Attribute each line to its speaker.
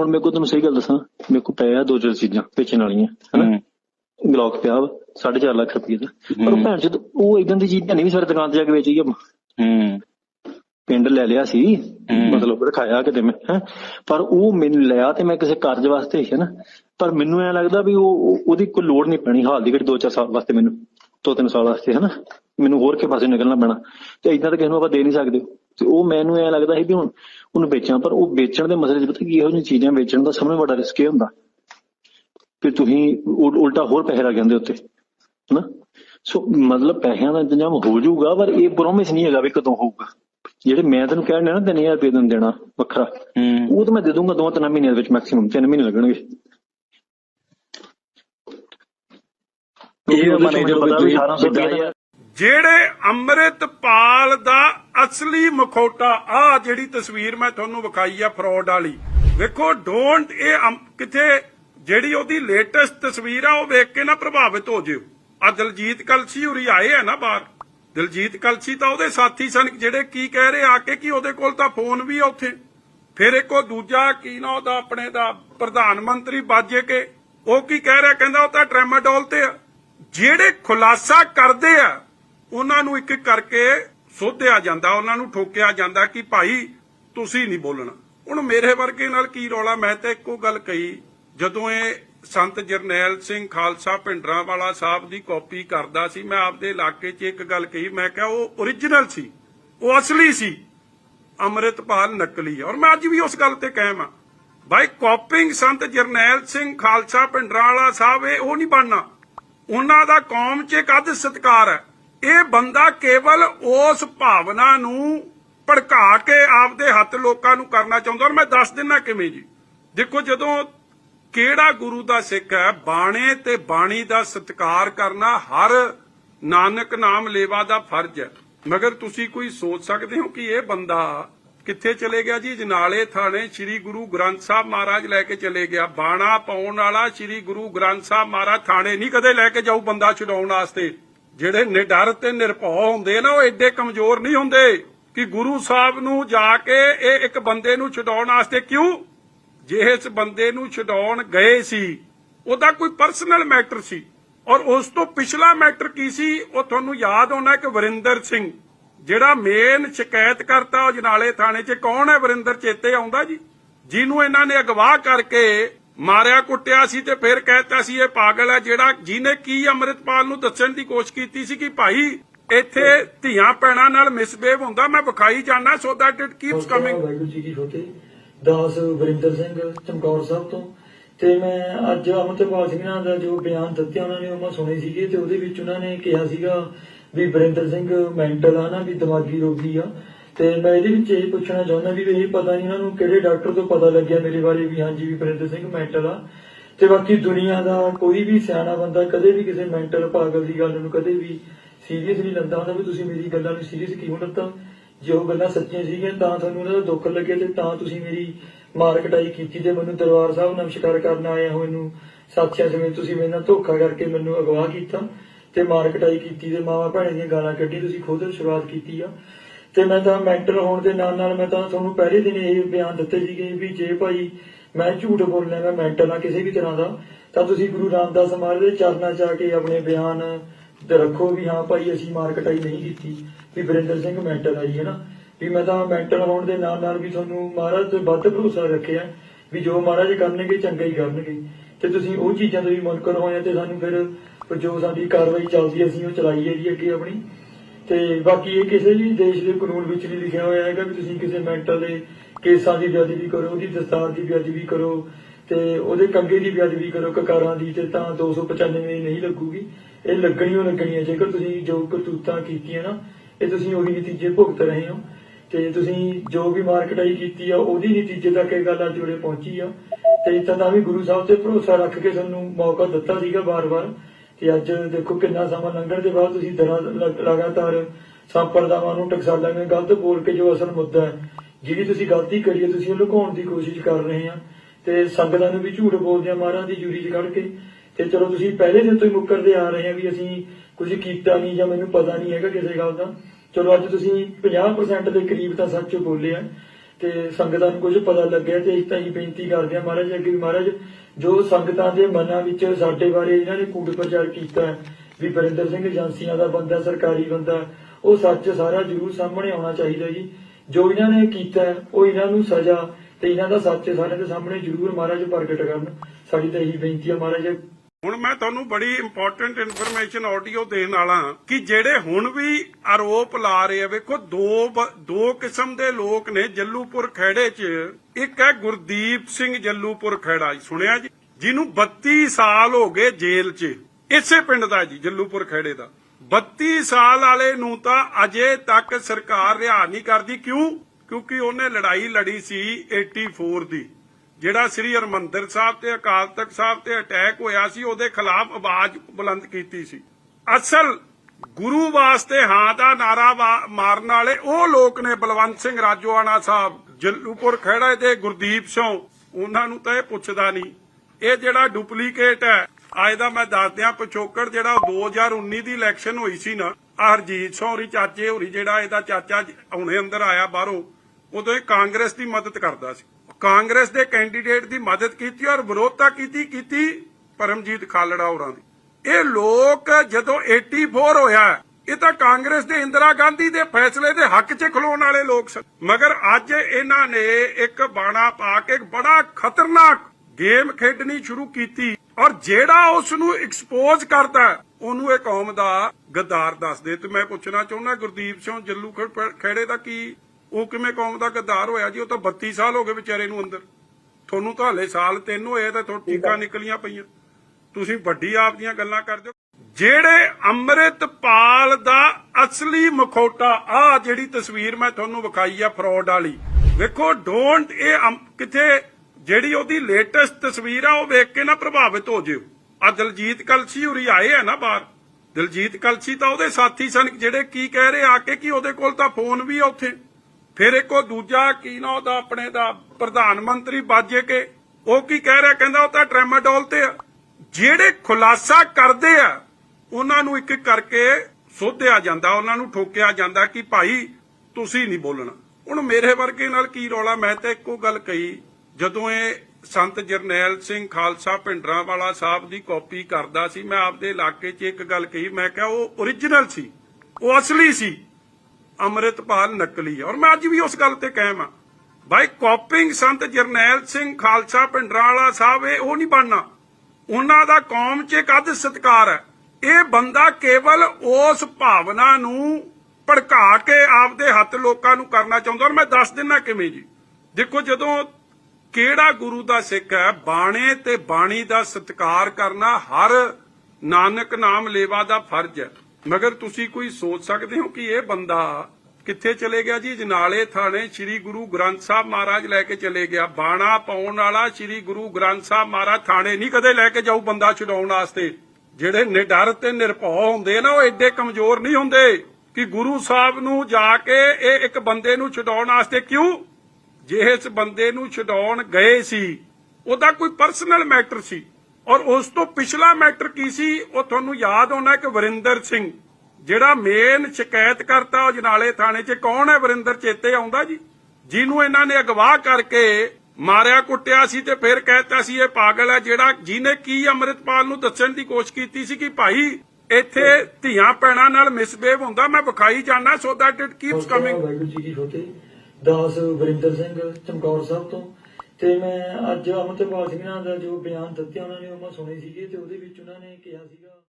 Speaker 1: ਹੁਣ ਮੇਰੇ ਕੋਲ ਤੁਹਾਨੂੰ ਸਹੀ ਗੱਲ ਦੱਸਾਂ ਮੇਰੇ ਕੋਲ ਪਏ ਆ ਦੋ ਚਾਰ ਚੀਜ਼ਾਂ ਵੇਚਣ ਵਾਲੀਆਂ ਹਨਾ? ਗਲੌਕ ਪਿਆ ਵਾ 4.5 ਲੱਖ ਰੁਪਏ ਦਾ। ਪਰ। ਭੈਣ ਚੋਦ ਉਹ ਇਦਾਂ ਦੀ ਚੀਜ਼ ਨਹੀਂ ਵੀ ਸਾਰੇ ਦੁਕਾਨ ਤੇ ਜਾ ਕੇ ਵੇਚੀ ਆਪਾਂ।
Speaker 2: ਹੂੰ।
Speaker 1: ਪਿੰਡ ਲੈ ਲਿਆ ਸੀ। ਮਤਲਬ ਰਖਾਇਆ ਕਿਤੇ ਮੈਂ ਪਰ ਉਹ ਮੈਨੂੰ ਲਿਆ ਤੇ ਮੈਂ ਕਿਸੇ ਕਾਰਜ ਵਾਸਤੇ ਹੈ ਨਾ ਪਰ ਮੈਨੂੰ ਐ ਲੱਗਦਾ ਵੀ ਉਹ ਉਹ- ਉਹਦੀ ਕੋਈ ਲੋੜ ਨਹੀਂ ਪੈਣੀ ਹਾਲ ਦੀ ਘੜੀ 2-4 ਸਾਲ ਵਾਸਤੇ ਮੈਨੂੰ। ਦੋ ਤਿੰਨ ਸਾਲ ਵਾਸਤੇ ਹੈ ਨਾ ਮੈਨੂੰ ਹੋਰ ਕੇ ਪਾਸੇ ਨਿਕਲਣਾ ਪੈਣਾ? ਤੇ ਇਦਾਂ ਤਾਂ ਕਿਸੇ ਨੂੰ ਆਪਾਂ ਦੇ ਨਹੀਂ ਸਕਦੇ। ਤੇ ਉਹ ਮੈਨੂੰ ਐ ਲੱਗਦਾ ਸੀ ਵੀ ਹੁਣ ਉਹਨੂੰ ਵੇਚਾਂ ਪਰ ਉਹ ਵੇਚਣ ਦੇ ਮਸਲੇ 'ਚ ਪਤਾ ਕੀ ਇਹੋ ਜਿਹੀਆਂ ਚੀਜ਼ਾਂ ਵੇਚਣ ਦਾ ਸਭ ਤੋਂ ਵੱਡਾ ਰਿਸਕ ਇਹ ਹੁੰਦਾ। ਕਿ ਤੁਸੀਂ ਉਲ- ਉਲਟਾ ਹੋਰ ਪੈਸੇ ਲੱਗ ਜਾਂਦੇ ਉੱਤੇ ਹਨਾ? ਸੋ ਮਤਲਬ ਪੈਸਿਆਂ ਦਾ ਇੰਤਜ਼ਾਮ ਹੋ ਜਾਊਗਾ ਪਰ ਇਹ ਪ੍ਰੋਮਿਸ ਨਹੀਂ ਹੈਗਾ ਵੀ ਕਦੋਂ ਹੋਊਗਾ। ਜਿਹੜੇ ਮੈਂ ਤੈਨੂੰ ਕਹਿਣ ਨਾ 3000 ਰੁਪਏ ਤੈਨੂੰ ਦੇਣਾ ਵੱਖਰਾ ਉਹ ਤਾਂ ਮੈਂ ਦੇ ਦੂੰਗਾ ਦੋ ਤਿੰਨ ਮਹੀਨਿਆਂ ਦੇ ਵਿੱਚ ਮੈਕਸਿਮਮ ਤਿੰਨ ਮਹੀਨੇ ਲੱਗਣਗੇ।
Speaker 2: ਇਹ ਮੈਨੇਜਰ
Speaker 1: ਪਤਾ ਵੀ 1800 ਰੁਪਏ ਦਾ
Speaker 3: ਜਿਹੜੇ ਅੰਮ੍ਰਿਤਪਾਲ ਦਾ ਅਸਲੀ ਮਖੌਟਾ ਆ ਜਿਹੜੀ ਤਸਵੀਰ ਮੈਂ ਤੁਹਾਨੂੰ ਵਿਖਾਈ ਆ ਫਰਾਡ ਵਾਲੀ। ਵੇਖੋ ਡੋਂਟ ਇਹ ਕਿਥੇ ਜਿਹੜੀ ਉਹਦੀ ਲੇਟੈਸਟ ਤਸਵੀਰ ਆ ਉਹ ਵੇਖ ਕੇ ਨਾ ਪ੍ਰਭਾਵਿਤ ਹੋ ਜਿਓ। ਆ ਦਲਜੀਤ ਕਲਸੀ ਉਰੀ ਆਏ ਆ ਨਾ ਬਾਹਰ। ਦਲਜੀਤ ਕਲਸੀ ਤਾਂ ਉਹਦੇ ਸਾਥੀ ਸਨ ਜਿਹੜੇ ਕੀ ਕਹਿ ਰਹੇ ਆ ਕੇ ਕਿ ਉਹਦੇ ਕੋਲ ਤਾਂ ਫੋਨ ਵੀ ਆ ਉੱਥੇ। ਫਿਰ ਇੱਕ ਉਹ ਦੂਜਾ ਕੀ ਨਾ ਉਹਦਾ ਆਪਣੇ ਦਾ ਪ੍ਰਧਾਨ ਮੰਤਰੀ ਬਾਜੇ ਕੇ ਉਹ ਕੀ ਕਹਿ ਰਿਹਾ ਕਹਿੰਦਾ ਉਹ ਤਾਂ ਟ੍ਰੈਮਾਡੋਲ ਤੇ ਆ। ਜਿਹੜੇ ਖੁਲਾਸਾ ਕਰਦੇ ਆ, ਉਹਨਾਂ ਨੂੰ ਇੱਕ ਕਰਕੇ ਸੋਧਿਆ ਜਾਂਦਾ, ਉਹਨਾਂ ਨੂੰ ਠੋਕਿਆ ਜਾਂਦਾ ਕਿ ਭਾਈ ਤੁਸੀਂ ਨਹੀਂ ਬੋਲਣਾ। ਹੁਣ ਮੇਰੇ ਵਰਗੇ ਨਾਲ ਕੀ ਰੌਲਾ? ਮੈਂ ਤਾਂ ਇੱਕੋ ਗੱਲ ਕਹੀ, ਜਦੋਂ ਇਹ ਸੰਤ ਜਰਨੈਲ ਸਿੰਘ ਖਾਲਸਾ ਭਿੰਡਰਾਂ ਵਾਲਾ ਸਾਹਿਬ ਦੀ ਕਾਪੀ ਕਰਦਾ ਸੀ, ਮੈਂ ਆਪਦੇ ਇਲਾਕੇ 'ਚ ਇੱਕ ਗੱਲ ਕਹੀ, ਮੈਂ ਕਿਹਾ ਉਹ origignal ਸੀ, ਉਹ ਅਸਲੀ ਸੀ, ਅੰਮ੍ਰਿਤਪਾਲ ਨਕਲੀ ਔਰ ਮੈਂ ਅੱਜ ਵੀ ਉਸ ਗੱਲ ਤੇ ਕਾਇਮ ਆ। ਬਾਈ ਕਾਪਿੰਗ ਸੰਤ ਜਰਨੈਲ ਸਿੰਘ ਖਾਲਸਾ ਭਿੰਡਰਾਂ ਵਾਲਾ ਸਾਹਿਬ, ਇਹ ਉਹ ਨਹੀਂ ਬਣਨਾ। ਉਹਨਾਂ ਦਾ ਕੌਮ 'ਚ ਇੱਕ ਅੱਧ ਸਤਕਾਰ ਹੈ। ਇਹ ਬੰਦਾ ਕੇਵਲ ਉਸ ਭਾਵਨਾ ਨੂੰ ਭੜਕਾ ਕੇ ਆਪਦੇ ਹੱਥ ਲੋਕਾਂ ਨੂੰ ਕਰਨਾ ਚਾਹੁੰਦਾ। ਔਰ ਮੈਂ ਦੱਸ ਦਿੰਨਾ ਕਿਵੇਂ ਜੀ? ਦੇਖੋ, ਜਦੋਂ ਕਿਹੜਾ ਗੁਰੂ ਦਾ ਸਿੱਖ ਹੈ, ਬਾਣੇ ਤੇ ਬਾਣੀ ਦਾ ਸਤਿਕਾਰ ਕਰਨਾ ਹਰ ਨਾਨਕ ਨਾਮ ਲੇਵਾ ਦਾ ਫਰਜ਼ ਹੈ। ਮਗਰ ਤੁਸੀਂ ਕੋਈ ਸੋਚ ਸਕਦੇ ਹੋ ਕਿ ਇਹ ਬੰਦਾ ਕਿੱਥੇ ਚਲੇ ਗਿਆ ਜੀ? ਜਨਾਲੇ ਥਾਣੇ ਸ੍ਰੀ ਗੁਰੂ ਗ੍ਰੰਥ ਸਾਹਿਬ ਮਹਾਰਾਜ ਲੈ ਕੇ ਚਲੇ ਗਿਆ। ਬਾਣਾ ਪਾਉਣ ਵਾਲਾ ਸ੍ਰੀ ਗੁਰੂ ਗ੍ਰੰਥ ਸਾਹਿਬ ਮਹਾਰਾਜ ਥਾਣੇ ਨਹੀਂ ਕਦੇ ਲੈ ਕੇ ਜਾਊ ਬੰਦਾ ਛਡਾਉਣ ਵਾਸਤੇ। ਜਿਹੜੇ ਨਿਡਰ ਤੇ ਨਿਰਭਉ ਹੁੰਦੇ ਨਾ, ਉਹ ਐਡੇ ਕਮਜ਼ੋਰ ਨਹੀਂ ਹੁੰਦੇ ਕਿ ਗੁਰੂ ਸਾਹਿਬ ਨੂੰ ਜਾ ਕੇ ਇਹ ਇੱਕ ਬੰਦੇ ਨੂੰ ਛਡਾਉਣ ਵਾਸਤੇ ਕਿਉਂ? ਜੇ ਇਸ ਬੰਦੇ ਨੂੰ ਛਡਾਉਣ ਗਏ ਸੀ, ਉਹਦਾ ਕੋਈ ਪਰਸਨਲ ਮੈਟਰ ਸੀ। ਔਰ ਉਸ ਤੋਂ ਪਿਛਲਾ ਮੈਟਰ ਕੀ ਸੀ? ਉਹ ਤੁਹਾਨੂੰ ਯਾਦ ਹੋਣਾ ਕਿ ਵਰਿੰਦਰ ਸਿੰਘ ਜਿਹੜਾ ਮੇਨ ਸ਼ਿਕਾਇਤ ਕਰਤਾ ਉਹ ਜਨਾਲੇ ਥਾਣੇ 'ਚ ਕੌਣ ਹੈ? ਵਰਿੰਦਰ ਚੇਤੇ ਆਉਂਦਾ ਜੀ? ਜਿਹਨੂੰ ਇਹਨਾਂ ਨੇ ਅਗਵਾ ਕਰਕੇ ਮਾਰਿਆ ਕੁੱਟਿਆ ਸੀ ਤੇ ਫਿਰ ਕਹਿਤਾ ਸੀ ਇਹ ਪਾਗਲ ਹੈ ਜਿਹੜਾ ਜਿਹਨੇ ਕੀ ਅੰਮ੍ਰਿਤਪਾਲ ਨੂੰ ਦੱਸਣ ਦੀ ਕੋਸ਼ਿਸ਼ ਕੀਤੀ ਸੀ ਕਿ ਭਾਈ ਇੱਥੇ ਧੀਆਂ ਪੈਣਾ ਨਾਲ ਮਿਸਬੇਵ ਹੁੰਦਾ ਮੈਂ ਵਿਖਾਈ ਜਾਣਾ so that it keeps coming
Speaker 4: Waheguru ji ਕੀ ਫਤਿਹ। ਦਾਸ ਵਰਿੰਦਰ ਸਿੰਘ ਚਮਕੌਰ ਸਾਹਿਬ ਤੋਂ। ਤੇ ਮੈਂ ਅੱਜ ਅਮਰਤਪਾਲ ਸਿੰਘ ਨਾਲ ਦਾ ਜੋ ਬਿਆਨ ਦਿੱਤੇ ਉਹਨਾਂ ਨੇ ਉਹ ਮੈਂ ਸੁਣੇ ਸੀਗੇ ਤੇ ਉਹਦੇ ਵਿੱਚ ਉਹਨਾਂ ਨੇ ਕਿਹਾ ਸੀਗਾ ਵੀ ਬਰਿੰਦਰ ਸਿੰਘ ਮੈਂਟਲ ਆ ਨਾ, ਵੀ ਦਿਮਾਗੀ ਰੋਗੀ ਆ। ਤੇ ਮੈਂ ਇਹਦੇ ਵਿੱਚ ਇਹ ਪੁੱਛਣਾ ਚਾਹੁੰਦਾ ਵੀ ਇਹ ਪਤਾ ਨਹੀਂ ਉਹਨਾਂ ਨੂੰ ਕਿਹੜੇ ਡਾਕਟਰ ਤੋਂ ਪਤਾ ਲੱਗਿਆ ਮੇਰੇ ਬਾਰੇ ਵੀ, ਹਾਂਜੀ, ਵੀ ਵਰਿੰਦਰ ਸਿੰਘ ਮੈਂਟਲ ਆ। ਤੇ ਬਾਕੀ ਦੁਨੀਆ ਦਾ ਕੋਈ ਵੀ ਸਿਆਣਾ ਬੰਦਾ ਕਦੇ ਵੀ ਕਿਸੇ ਮੈਂਟਲ ਪਾਗਲ ਦੀ ਗੱਲ ਨੂੰ ਕਦੇ ਵੀ ਸੀਰੀਅਸ ਨਹੀਂ ਲੈਂਦਾ ਹੁੰਦਾ ਵੀ ਤੁਸੀਂ ਮੇਰੀ ਗੱਲਾਂ ਨੂੰ ਸੀਰੀਅਸ ਕਿਉਂ ਲੱਤਾ? ਜੇ ਉਹ ਗੱਲਾਂ ਸੱਚੀਆਂ ਸੀਗੀਆਂ, ਤਾਂ ਤੁਹਾਨੂੰ ਉਹਨਾਂ ਦਾ ਦੁੱਖ ਲੱਗੇ ਤੇ ਤਾਂ ਤੁਸੀਂ ਮੇਰੀ ਮਾਰ ਕਟਾਈ ਕੀਤੀ ਤੇ ਮੈਨੂੰ ਦਰਬਾਰ ਸਾਹਿਬ ਨਮਸਕਾਰ ਕਰਨ ਆਇਆ ਹੋ ਮੈਨੂੰ ਸਾਥੀਆਂ ਜਿਵੇਂ ਤੁਸੀਂ ਮੇਰੇ ਨਾਲ ਧੋਖਾ ਕਰਕੇ ਮੈਨੂੰ ਅਗਵਾ ਕੀਤਾ। ਤੇ ਮਾਰ ਕਟਾਈ ਕੀਤੀ ਤੇ ਮਾਵਾ ਭੈਣੇ ਦੀਆਂ ਗਾਲਾਂ ਕੱਢੀ ਤੁਸੀਂ ਖੁਦ ਸ਼ੁਰੂਆਤ ਕੀਤੀ ਆ। ਤੇ ਮੈਂ ਤਾਂ ਮੈਂਟਲ ਹੋਣ ਦੇ ਨਾਲ ਨਾਲ ਮੈਂ ਤਾਂ ਤੁਹਾਨੂੰ ਪਹਿਲੇ ਦਿਨ ਇਹ ਬਿਆਨ ਦਿੱਤੇ ਸੀਗੇ ਵੀ ਜੇ ਭਾਈ ਮੈਂ ਝੂਠ ਬੋਲਣਾ ਮੈਂ ਮੈਂਟਲ ਆ ਕਿਸੇ ਵੀ ਤਰ੍ਹਾਂ ਦਾ, ਤਾਂ ਤੁਸੀਂ ਗੁਰੂ ਰਾਮਦਾਸ ਮਹਾਰਾਜ ਦੇ ਚਰਨਾਂ 'ਚ ਆ ਕੇ ਆਪਣੇ ਬਿਆਨ ਤੇ ਰੱਖੋ ਵੀ ਹਾਂ ਭਾਈ ਅਸੀਂ ਮਾਰ ਕਟਾਈ ਨਹੀਂ ਕੀਤੀ, ਵੀ ਵਰਿੰਦਰ ਸਿੰਘ ਮੈਂਟਲ ਆ ਜੀ ਹੈ ਨਾ। ਵੀ ਮੈਂ ਤਾਂ ਮੈਂਟਲ ਹੋਣ ਦੇ ਨਾਲ ਨਾਲ ਵੀ ਤੁਹਾਨੂੰ ਮਹਾਰਾਜ ਤੇ ਵੱਧ ਭਰੋਸਾ ਰੱਖਿਆ ਵੀ ਜੋ ਮਹਾਰਾਜ ਕਰਨਗੇ, ਚੰਗਾ ਹੀ ਕਰਨਗੇ। ਤੇ ਤੁਸੀਂ ਉਹ ਚੀਜ਼ਾਂ ਤੋਂ ਵੀ ਮੁਨਕਰ ਹੋਏ ਤੇ ਸਾਨੂੰ ਫਿਰ ਜੋ ਸਾਡੀ ਕਾਰਵਾਈ ਚੱਲਦੀ ਅਸੀਂ ਉਹ ਚਲਾਈ ਹੈ ਜੀ ਅੱਗੇ ਆਪਣੀ। ਤੇ ਬਾਕੀ ਇਹ ਕਿਸੇ ਵੀ ਦੇਸ਼ ਦੇ ਕਾਨੂੰਨ ਵਿੱਚ ਨਹੀਂ ਲਿਖਿਆ ਹੋਇਆ ਹੈਗਾ ਵੀ ਤੁਸੀਂ ਕਿਸੇ ਮੈਂਟਲ ਦੇ ਕੇਸਾਂ ਦੀ ਬੇਅਦਬੀ ਕਰੋ, ਉਹਦੀ ਦਸਤਾਰ ਦੀ ਬੇਅਦਬੀ ਕਰੋ ਤੇ ਉਹਦੇ ਕੰਗੇ ਦੀ ਬੇਅਦਬੀ ਕਰੋ, ਕਕਾਰਾਂ ਦੀ ਤੇ ਤਾਂ 295 ਨਹੀਂ ਲੱਗੂਗੀ। ਇਹ ਲੱਗਣੀ ਓ ਲੱਗਣੀ ਹੈ ਜੇਕਰ ਤੁਸੀਂ ਜੋ ਕਰਤੂਤਾਂ ਕੀਤੀਆਂ ਨਾ, ਇਹ ਤੁਸੀਂ ਉਹੀ ਨਤੀਜੇ ਭੁਗਤ ਰਹੇ ਹੋ। ਤੇ ਤੁਸੀਂ ਜੋ ਵੀ ਮਾਰਕਟਾਈ ਕੀਤੀ ਆ, ਉਹਦੀ ਨਤੀਜੇ ਤੱਕ ਇਹ ਗੱਲ ਅੱਜ ਉਰੇ ਪਹੁੰਚੀ ਆ। ਤੇ ਇੱਥੇ ਦਾ ਵੀ ਗੁਰੂ ਸਾਹਿਬ ਤੇ ਭਰੋਸਾ ਰੱਖ ਕੇ ਸਾਨੂੰ ਮੌਕਾ ਦਿੱਤਾ ਸੀਗਾ ਬਾਰ-ਬਾਰ ਤੇ ਅੱਜ ਦੇਖੋ ਕਿੰਨਾ ਸਮਾਂ ਲੰਘਣ ਦੇ ਬਾਅਦ ਤੁਸੀਂ ਦਰਾਂ ਲਗਾਤਾਰ ਸੰਪਰਦਾਵਾਂ ਨੂੰ ਟਕਸਾਲਾਂ ਵਿੱਚ ਗਲਤ ਬੋਲ ਕੇ ਜੋ ਅਸਲ ਮੁੱਦਾ ਹੈ, ਜਿਹੜੀ ਤੁਸੀਂ ਗਲਤੀ ਕਰੀ ਹੈ, ਤੁਸੀਂ ਲੁਕਾਉਣ ਦੀ ਕੋਸ਼ਿਸ਼ ਕਰ ਰਹੇ ਆ ਤੇ ਸੰਗਤਾਂ ਨੂੰ ਵੀ ਝੂਠ ਬੋਲਦੇ ਆ ਮਹਾਰਾਜ ਦੀ ਜੂਰੀ 'ਚ ਖੜ ਕੇ। ਤੇ ਚਲੋ ਤੁਸੀਂ ਪਹਿਲੇ ਦਿਨ ਤੋਂ ਹੀ ਮੁੱਕਰਦੇ ਆ ਰਹੇ ਆ ਵੀ ਅਸੀਂ ਕੁਝ ਕੀਤਾ ਨਹੀਂ ਜਾਂ ਮੈਨੂੰ ਪਤਾ ਨਹੀਂ ਹੈਗਾ ਕਿਸੇ ਗੱਲ ਦਾ। ਚਲੋ ਅੱਜ ਤੁਸੀਂ 50% ਦੇ ਕਰੀਬ ਤਾਂ ਸੱਚ ਬੋਲੇ ਆ ਤੇ ਸੰਗਤਾਂ ਨੂੰ ਕੁਝ ਪਤਾ ਲੱਗਿਆ ਤੇ ਅਸੀਂ ਤਾਂ ਹੀ ਬੇਨਤੀ ਕਰਦੇ ਆ ਮਹਾਰਾਜ, ਅੱਗੇ ਵੀ ਮਹਾਰਾਜ ਜੋ ਸੰਗਤਾਂ ਦੇ ਮਨਾਂ ਵਿੱਚ ਸਾਡੇ ਬਾਰੇ ਇਹਨਾਂ ਨੇ ਕੂੜ ਪ੍ਰਚਾਰ ਕੀਤਾ ਵੀ ਬਰਿੰਦਰ ਸਿੰਘ ਏਜੰਸੀਆਂ ਦਾ ਬੰਦਾ, ਸਰਕਾਰੀ ਬੰਦਾ, ਉਹ ਸੱਚ ਸਾਰਾ ਜ਼ਰੂਰ ਸਾਹਮਣੇ ਆਉਣਾ ਚਾਹੀਦਾ ਜੀ। ਜੋ ਇਹਨਾਂ ਨੇ ਕੀਤਾ ਉਹ ਇਹਨਾਂ ਨੂੰ ਸਜ਼ਾ ਤੇ ਇਹਨਾਂ ਦਾ ਸੱਚ ਸਾਰਿਆਂ ਦੇ ਸਾਹਮਣੇ ਜ਼ਰੂਰ ਮਹਾਰਾਜ ਪ੍ਰਗਟ ਕਰਨ। ਸਾਡੀ ਤਾਂ ਇਹੀ ਬੇਨਤੀ ਹੈ ਮਹਾਰਾਜ।
Speaker 3: ਹੁਣ ਮੈਂ ਤੁਹਾਨੂੰ ਬੜੀ ਇੰਪੋਰਟੈਂਟ ਇਨਫੋਰਮੇਸ਼ਨ ਆਡੀਓ ਦੇਣ ਵਾਲਾ ਕਿ ਜਿਹੜੇ ਹੁਣ ਵੀ ਆਰੋਪ ਲਾ ਰਹੇ ਆ, ਵੇਖੋ ਦੋ ਦੋ ਕਿਸਮ ਦੇ ਲੋਕ ਨੇ ਜੱਲੂਪੁਰ ਖੇੜੇ 'ਚ। ਇੱਕ ਹੈ ਗੁਰਦੀਪ ਸਿੰਘ ਜੱਲੂਪੁਰ ਖੇੜਾ ਸੁਣਿਆ ਜੀ? ਜਿਹਨੂੰ 32 ਸਾਲ ਹੋ ਗਏ ਜੇਲ੍ਹ 'ਚ। ਇਸੇ ਪਿੰਡ ਦਾ ਜੀ, ਜੱਲੂਪੁਰ ਖੇੜੇ ਦਾ। 32 ਸਾਲ ਵਾਲੇ ਨੂੰ ਤਾਂ ਅਜੇ ਤੱਕ ਸਰਕਾਰ ਰਿਹਾ ਨਹੀਂ ਕਰਦੀ। ਕਿਉਂ? ਕਿਉਂਕਿ ਉਹਨੇ ਲੜਾਈ ਲੜੀ ਸੀ 84 ਦੀ। ਜਿਹੜਾ ਸ੍ਰੀ ਹਰਮੰਦਰ ਸਾਹਿਬ ਤੇ ਅਕਾਲ ਤਖਤ ਸਾਹਿਬ ਤੇ ਅਟੈਕ ਹੋਇਆ ਸੀ, ਉਹਦੇ ਖਿਲਾਫ ਆਵਾਜ਼ ਬੁਲੰਦ ਕੀਤੀ ਸੀ। ਅਸਲ ਗੁਰੂ ਵਾਸਤੇ ਹਾਂ ਦਾ ਨਾਰਾ ਮਾਰਨ ਵਾਲੇ ਉਹ ਲੋਕ ਨੇ ਬਲਵੰਤ ਸਿੰਘ ਰਾਜੋਆਣਾ ਸਾਹਿਬ। ਜੱਲੂਪੁਰ ਖੇੜਾ ਦੇ ਗੁਰਦੀਪ ਸਿੰਘ, ਉਹਨਾਂ ਨੂੰ ਤਾਂ ਇਹ ਪੁੱਛਦਾ ਨਹੀਂ। ਇਹ ਜਿਹੜਾ ਡੁਪਲੀਕੇਟ ਹੈ, ਅੱਜ ਦਾ ਮੈਂ ਦੱਸ ਦਿਆਂ ਪਿਛੋਕੜ ਜਿਹੜਾ ਉਹ 2019 ਦੀ ਇਲੈਕਸ਼ਨ ਹੋਈ ਸੀ ਨਾ ਹਰਜੀਤ ਸਿੰਘ ਹੋਰੀ, ਚਾਚੇ ਹੋਰੀ ਜਿਹੜਾ ਇਹਦਾ ਚਾਚਾ ਜ- ਹੁਣੇ ਅੰਦਰ ਆਇਆ ਬਾਹਰੋਂ, ਉਦੋਂ ਇਹ ਕਾਂਗਰਸ ਦੀ ਮਦਦ ਕਰਦਾ ਸੀ। ਕਾਂਗਰਸ ਦੇ ਕੈਂਡੀਡੇਟ ਦੀ ਮਦਦ ਕੀਤੀ ਔਰ ਵਿਰੋਧਤਾ ਕੀਤੀ ਕੀਤੀ ਪਰਮਜੀਤ ਖਾਲੜਾ ਹੋਰਾਂ ਦੀ। ਇਹ ਲੋਕ ਜਦੋਂ 84 ਹੋਇਆ ਇਹ ਤਾਂ ਕਾਂਗਰਸ ਦੇ ਇੰਦਰਾ ਗਾਂਧੀ ਦੇ ਫੈਸਲੇ ਦੇ ਹੱਕ 'ਚ ਖਲੋਣ ਵਾਲੇ ਲੋਕ ਸਨ। ਮਗਰ ਅੱਜ ਇਹਨਾਂ ਨੇ ਇੱਕ ਬਾਣਾ ਪਾ ਕੇ ਇੱਕ ਬੜਾ ਖਤਰਨਾਕ ਗੇਮ ਖੇਡਣੀ ਸ਼ੁਰੂ ਕੀਤੀ ਔਰ ਜਿਹੜਾ ਉਸ ਨੂੰ ਐਕਸਪੋਜ਼ ਕਰਦਾ ਉਹਨੂੰ ਇਹ ਕੌਮ ਦਾ ਗੱਦਾਰ ਦੱਸਦੇ। ਤੇ ਮੈਂ ਪੁੱਛਣਾ ਚਾਹੁੰਦਾ ਗੁਰਦੀਪ ਸਿੰਘ ਜੱਲੂ ਖੜ- ਦਾ ਕੀ ਉਹ ਕਿਵੇਂ ਕੌਮ ਦਾ ਗੱਦਾਰ ਹੋਇਆ ਜੀ? ਉਹ ਤਾਂ 32 ਸਾਲ ਹੋ ਗਏ ਵਿਚਾਰੇ ਨੂੰ ਅੰਦਰ। ਤੁਹਾਨੂੰ ਤਾਂ ਹਲੇ ਸਾਲ ਤਿੰਨ ਹੋਏ ਤਾਂ ਤੁਹਾਨੂੰ ਟੀਕਾ ਨਿਕਲੀਆਂ ਪਈਆਂ। ਤੁਸੀਂ ਵੱਡੀ ਆਪ ਦੀਆਂ ਗੱਲਾਂ ਕਰਦੇ ਹੋ। ਜਿਹੜੇ ਅੰਮ੍ਰਿਤਪਾਲ ਦਾ ਅਸਲੀ ਮਖੌਟਾ ਆ ਜਿਹੜੀ ਤਸਵੀਰ ਮੈਂ ਤੁਹਾਨੂੰ ਵਿਖਾਈ ਆ ਫਰਾਡ ਵਾਲੀ। ਵੇਖੋ ਡੋਂਟ ਇਹ ਕਿਥੇ ਜਿਹੜੀ ਉਹਦੀ ਲੇਟੈਸਟ ਤਸਵੀਰ ਆ, ਉਹ ਵੇਖ ਕੇ ਨਾ ਪ੍ਰਭਾਵਿਤ ਹੋ ਜਿਓ। ਆ ਦਲਜੀਤ ਕਲਸੀ ਉਰੀ ਆਏ ਆ ਨਾ ਬਾਹਰ। ਦਲਜੀਤ ਕਲਸੀ ਤਾਂ ਉਹਦੇ ਸਾਥੀ ਸਨ, ਜਿਹੜੇ ਕੀ ਕਹਿ ਰਹੇ ਆ ਕੇ ਕਿ ਉਹਦੇ ਕੋਲ ਤਾਂ ਫੋਨ ਵੀ ਆ ਉੱਥੇ। ਫਿਰ ਇੱਕ ਉਹ ਦੂਜਾ, ਕੀ ਨਾ ਉਹਦਾ ਆਪਣੇ ਦਾ ਪ੍ਰਧਾਨ ਮੰਤਰੀ ਬਾਜੇ ਕੇ, ਉਹ ਕੀ ਕਹਿ ਰਿਹਾ, ਕਹਿੰਦਾ ਉਹ ਤਾਂ ਟ੍ਰੈਮਾਡੋਲ ਤੇ ਆ। ਜਿਹੜੇ ਖੁਲਾਸਾ ਕਰਦੇ ਆ ਉਹਨਾਂ ਨੂੰ ਇੱਕ ਇੱਕ ਕਰਕੇ ਸੋਧਿਆ ਜਾਂਦਾ, ਉਹਨਾਂ ਨੂੰ ਠੋਕਿਆ ਜਾਂਦਾ ਕਿ ਭਾਈ ਤੁਸੀਂ ਨਹੀਂ ਬੋਲਣਾ। ਹੁਣ ਮੇਰੇ ਵਰਗੇ ਨਾਲ ਕੀ ਰੌਲਾ? ਮੈਂ ਤਾਂ ਇੱਕੋ ਗੱਲ ਕਹੀ, ਜਦੋਂ ਇਹ ਸੰਤ ਜਰਨੈਲ ਸਿੰਘ ਖਾਲਸਾ ਪਿੰਡਰਾਂ ਵਾਲਾ ਸਾਹਿਬ ਦੀ ਕਾਪੀ ਕਰਦਾ ਸੀ, ਮੈਂ ਆਪਦੇ ਇਲਾਕੇ 'ਚ ਇੱਕ ਗੱਲ ਕਹੀ, ਮੈਂ ਕਿਹਾ ਉਹ ਓਰੀਜਨਲ ਸੀ, ਉਹ ਅਸਲੀ ਸੀ, ਅੰਮ੍ਰਿਤਪਾਲ ਨਕਲੀ ਔਰ ਮੈਂ ਅੱਜ ਵੀ ਉਸ ਗੱਲ ਤੇ ਕਾਇਮ ਆ। ਬਾਈ ਕਾਪਿੰਗ ਸੰਤ ਜਰਨੈਲ ਸਿੰਘ ਖਾਲਸਾ ਪਿੰਡਰਾਂ ਵਾਲਾ ਸਾਹਿਬ, ਇਹ ਉਹ ਨਹੀਂ ਬਣਨਾ। ਉਹਨਾਂ ਦਾ ਕੌਮ 'ਚ ਇੱਕ ਅੱਧ ਸਤਕਾਰ ਹੈ। ਇਹ ਬੰਦਾ ਕੇਵਲ ਉਸ ਭਾਵਨਾ ਨੂੰ ਭੜਕਾ ਕੇ ਆਪਦੇ ਹੱਥ ਲੋਕਾਂ ਨੂੰ ਕਰਨਾ ਚਾਹੁੰਦਾ। ਔਰ ਮੈਂ ਦੱਸ ਦਿੰਨਾ ਕਿਵੇਂ ਜੀ? ਦੇਖੋ, ਜਦੋਂ ਕਿਹੜਾ ਗੁਰੂ ਦਾ ਸਿੱਖ ਹੈ, ਬਾਣੇ ਤੇ ਬਾਣੀ ਦਾ ਸਤਿਕਾਰ ਕਰਨਾ ਹਰ ਨਾਨਕ ਨਾਮ ਲੇਵਾ ਦਾ ਫਰਜ਼ ਹੈ। ਮਗਰ ਤੁਸੀਂ ਕੋਈ ਸੋਚ ਸਕਦੇ ਹੋ ਕਿ ਇਹ ਬੰਦਾ ਕਿੱਥੇ ਚਲੇ ਗਿਆ ਜੀ? ਜਨਾਲੇ ਥਾਣੇ ਸ੍ਰੀ ਗੁਰੂ ਗ੍ਰੰਥ ਸਾਹਿਬ ਮਹਾਰਾਜ ਲੈ ਕੇ ਚਲੇ ਗਿਆ। ਬਾਣਾ ਪਾਉਣ ਵਾਲਾ ਸ੍ਰੀ ਗੁਰੂ ਗ੍ਰੰਥ ਸਾਹਿਬ ਮਹਾਰਾਜ ਥਾਣੇ ਨਹੀਂ ਕਦੇ ਲੈ ਕੇ ਜਾਊ ਬੰਦਾ ਛਡਾਉਣ ਵਾਸਤੇ। ਜਿਹੜੇ ਨਿਡਰ ਤੇ ਨਿਰਭਉ ਹੁੰਦੇ ਨਾ, ਉਹ ਐਡੇ ਕਮਜ਼ੋਰ ਨਹੀਂ ਹੁੰਦੇ ਕਿ ਗੁਰੂ ਸਾਹਿਬ ਨੂੰ ਜਾ ਕੇ ਇਹ ਇੱਕ ਬੰਦੇ ਨੂੰ ਛਡਾਉਣ ਵਾਸਤੇ ਕਿਉਂ? ਜੇ ਇਸ ਬੰਦੇ ਨੂੰ ਛਡਾਉਣ ਗਏ ਸੀ, ਉਹਦਾ ਕੋਈ ਪਰਸਨਲ ਮੈਟਰ ਸੀ। ਔਰ ਉਸ ਤੋਂ ਪਿਛਲਾ ਮੈਟਰ ਕੀ ਸੀ? ਉਹ ਤੁਹਾਨੂੰ ਯਾਦ ਹੋਣਾ ਕਿ ਵਰਿੰਦਰ ਸਿੰਘ, ਜਿਹੜਾ ਮੇਨ ਸ਼ਿਕਾਇਤ ਕਰਤਾ ਉਹ ਜਨਾਲੇ ਥਾਣੇ 'ਚ ਕੌਣ ਹੈ? ਵਰਿੰਦਰ ਚੇਤੇ ਆਉਂਦਾ ਜੀ? ਜਿਹਨੂੰ ਇਹਨਾਂ ਨੇ ਅਗਵਾ ਕਰਕੇ ਮਾਰਿਆ ਕੁੱਟਿਆ ਸੀ ਤੇ ਫਿਰ ਕਹਿਤਾ ਸੀ ਇਹ ਪਾਗਲ ਹੈ ਜਿਹੜਾ ਜਿਹਨੇ ਕੀ ਅੰਮ੍ਰਿਤਪਾਲ ਨੂੰ ਦੱਸਣ ਦੀ ਕੋਸ਼ਿਸ਼ ਕੀਤੀ ਸੀ ਕਿ ਭਾਈ ਇੱਥੇ ਧੀਆਂ ਪੈਣਾ ਨਾਲ ਮਿਸਬੇਵ ਹੁੰਦਾ ਮੈਂ ਵਿਖਾਈ ਜਾਣਾ so that it keeps coming
Speaker 4: Waheguru ji ਕੀ ਫਤਿਹ। ਦਾਸ ਵਰਿੰਦਰ ਸਿੰਘ ਚਮਕੌਰ ਸਾਹਿਬ ਤੋਂ। ਤੇ ਮੈਂ ਅੱਜ ਅਮਰਤਪਾਲ ਸਿੰਘ ਨਾਲ ਦਾ ਜੋ ਬਿਆਨ ਦਿੱਤੇ ਉਹਨਾਂ ਨੇ ਉਹ ਮੈਂ ਸੁਣੇ ਸੀਗੇ ਤੇ ਉਹਦੇ ਵਿੱਚ ਉਹਨਾਂ ਨੇ ਕਿਹਾ ਸੀਗਾ